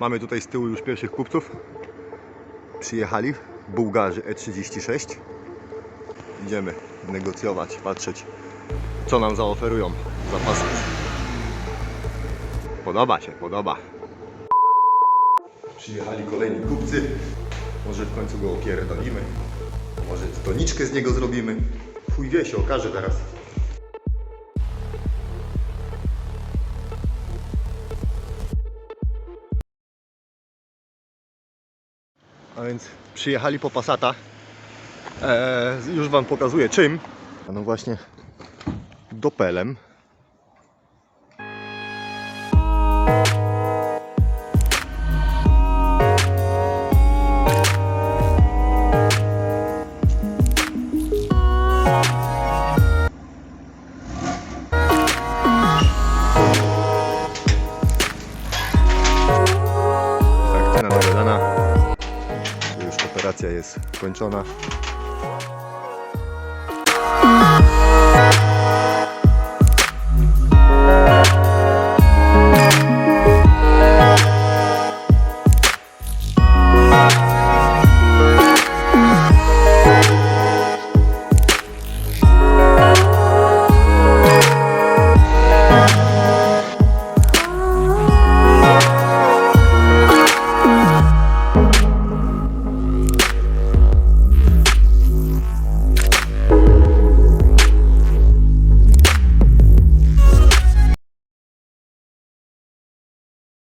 Mamy tutaj z tyłu już pierwszych kupców. Przyjechali Bułgarzy E36. Idziemy negocjować, patrzeć co nam zaoferują za pasaż. Podoba się, podoba. Przyjechali kolejni kupcy. Może w końcu go opierdolimy. Może toniczkę z niego zrobimy. Chuj wie się, okaże teraz. A więc przyjechali po Passata. Eee, już Wam pokazuję czym. No właśnie dopelem. Fraktyna operacja jest kończona.